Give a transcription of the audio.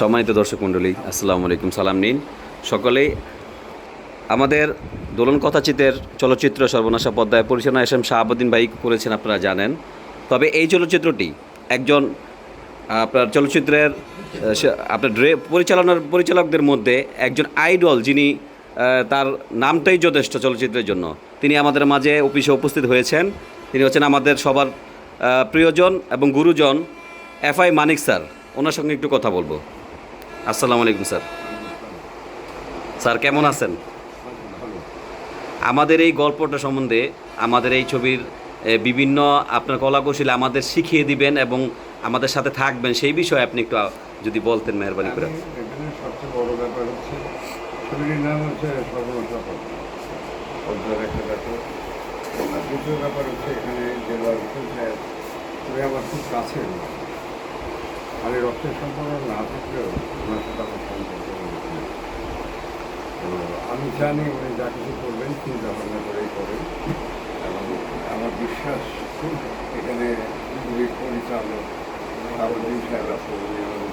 সম্মানিত দর্শক মণ্ডলী, আসসালামু আলাইকুম, সালাম নিন। সকলেই আমাদের দোলন কথাচিতের চলচ্চিত্র সর্বনাশা পদ্মায় পরিচালনা এস এম শাহাবুদ্দিন ভাই করেছেন আপনারা জানেন। তবে এই চলচ্চিত্রটি একজন আপনার চলচ্চিত্রের আপনার ড্রে, পরিচালনার, পরিচালকদের মধ্যে একজন আইডল যিনি তার নামটাই যথেষ্ট চলচ্চিত্রের জন্য। তিনি আমাদের মাঝে অফিসে উপস্থিত হয়েছেন। তিনি হচ্ছেন আমাদের সবার প্রিয়জন এবং গুরুজন এফ আই মানিক স্যার। ওনার সঙ্গে একটু কথা বলব। আসসালামু আলাইকুম, স্যার। স্যার, কেমন আছেন? আমাদের এই গল্পটা সম্বন্ধে আমাদের এই ছবির বিভিন্ন আপনার কলাকৌশলী আমাদের শিখিয়ে দিবেন এবং আমাদের সাথে থাকবেন। সেই বিষয়ে আপনি একটু যদি বলতেন মেহরবানি করে। আমি রক্তের সম্পর্ক না থাকলেও ওনার সাথে আমার সম্পর্ক রয়েছে। তো আমি জানি উনি যা কিছু করবেন চিন্তা ভাবনা করেই করেন। এবং আমার বিশ্বাস, এখানে পরিচালক সাহেব আছে উনি আমাদের